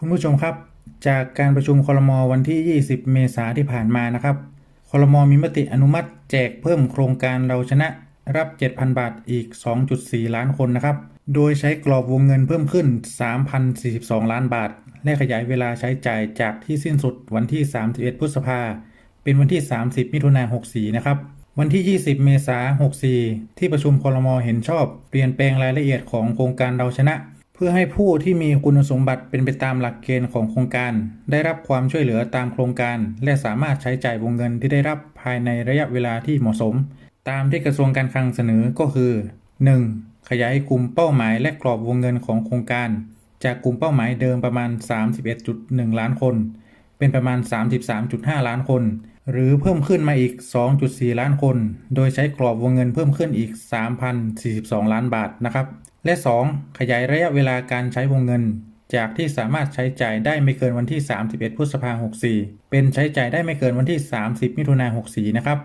คุณผู้ชมครับ จากการประชุมคลมวันที่ 20 เมษายนที่ผ่านมานะครับคลมมีมติอนุมัติ แจกเพิ่มโครงการเราชนะรับ 7,000 บาทอีก 2.4 ล้านคนนะครับ โดยใช้กรอบวงเงินเพิ่มขึ้น 3,042 ล้านบาท และขยายเวลาใช้จ่ายจากที่สิ้นสุดวันที่ 31 พฤษภา เป็นวันที่ 30 มิถุนายน 64 นะครับ วันที่ 20 เมษายน 64 ที่ประชุมคลมเห็นชอบ เปลี่ยนแปลงรายละเอียดของโครงการเราชนะ พื่อให้ผู้ที่มีคุณสมบัติเป็นไปตามหลักเกณฑ์ของโครงการ ได้รับความช่วยเหลือตามโครงการ และสามารถใช้จ่ายวงเงินที่ได้รับภายในระยะเวลาที่เหมาะสม ตามที่กระทรวงการคลังเสนอก็คือ 1. ขยายกลุ่มเป้าหมายและกรอบวงเงินของโครงการ จากกลุ่มเป้าหมายเดิมประมาณ 31.1 ล้านคน เป็นประมาณ 33.5 ล้านคน หรือเพิ่มขึ้นมาอีก 2.4 ล้านคน โดยใช้กรอบวงเงินเพิ่มขึ้นอีก 3,042 ล้านบาทนะครับ และ 2. ขยายระยะเวลาการใช้วงเงิน จากที่สามารถใช้จ่ายได้ไม่เกินวันที่ 31 พฤษภาคม 64 เป็นใช้จ่ายได้ไม่เกินวันที่ 30 มิถุนายน 64 นะครับ